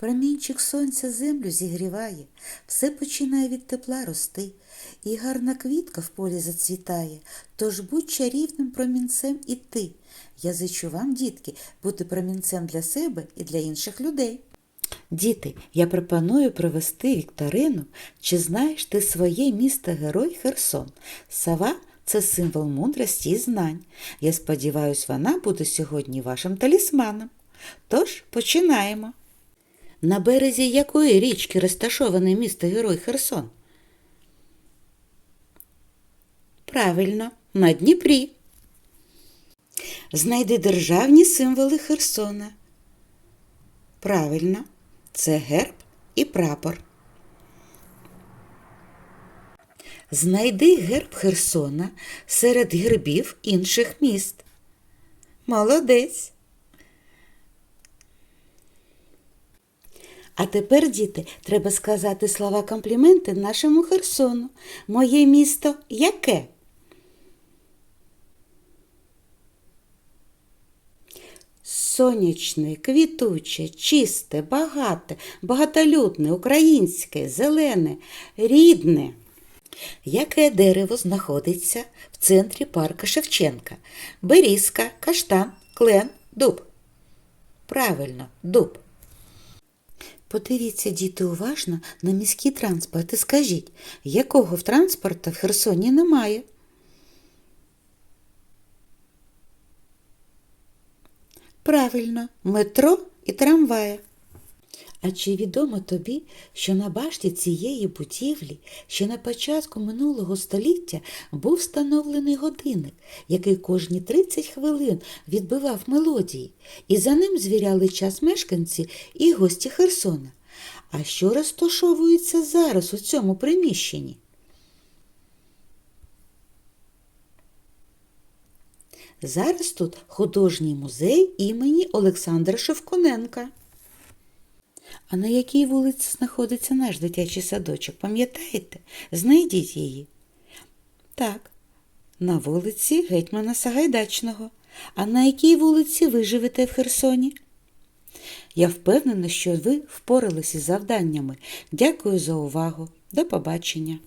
Промінчик сонця землю зігріває, все починає від тепла рости, і гарна квітка в полі зацвітає, тож будь чарівним промінцем і ти. Я зичу вам, дітки, бути промінцем для себе і для інших людей. Діти, я пропоную провести вікторину, чи знаєш ти своє місто Герой Херсон. Сава це символ мудрості і знань. Я сподіваюся, вона буде сьогодні вашим талісманом. Тож починаємо. На березі якої річки розташоване місто Герой Херсон? Правильно, на Дніпрі. Знайди державні символи Херсона. Правильно, це герб і прапор. Знайди герб Херсона серед гербів інших міст. Молодець. А тепер, діти, треба сказати слова компліменти нашому Херсону. Моє місто яке? Сонячне, квітуче, чисте, багате, багатолюдне, українське, зелене, рідне. Яке дерево знаходиться в центрі парка Шевченка? Берізка, каштан, клен, дуб. Правильно, дуб. Подивіться, діти, уважно на міський транспорт і скажіть, якого в транспорта в Херсоні немає? Правильно, метро і трамвая. А чи відомо тобі, що на башті цієї будівлі ще на початку минулого століття був встановлений годинник, який кожні 30 хвилин відбивав мелодії, і за ним звіряли час мешканці і гості Херсона. А що розташовується зараз у цьому приміщенні? Зараз тут художній музей імені Олександра Шевконенка. А на якій вулиці знаходиться наш дитячий садочок, пам'ятаєте? Знайдіть її. Так, на вулиці Гетьмана Сагайдачного. А на якій вулиці ви живете в Херсоні? Я впевнена, що ви впоралися з завданнями. Дякую за увагу. До побачення.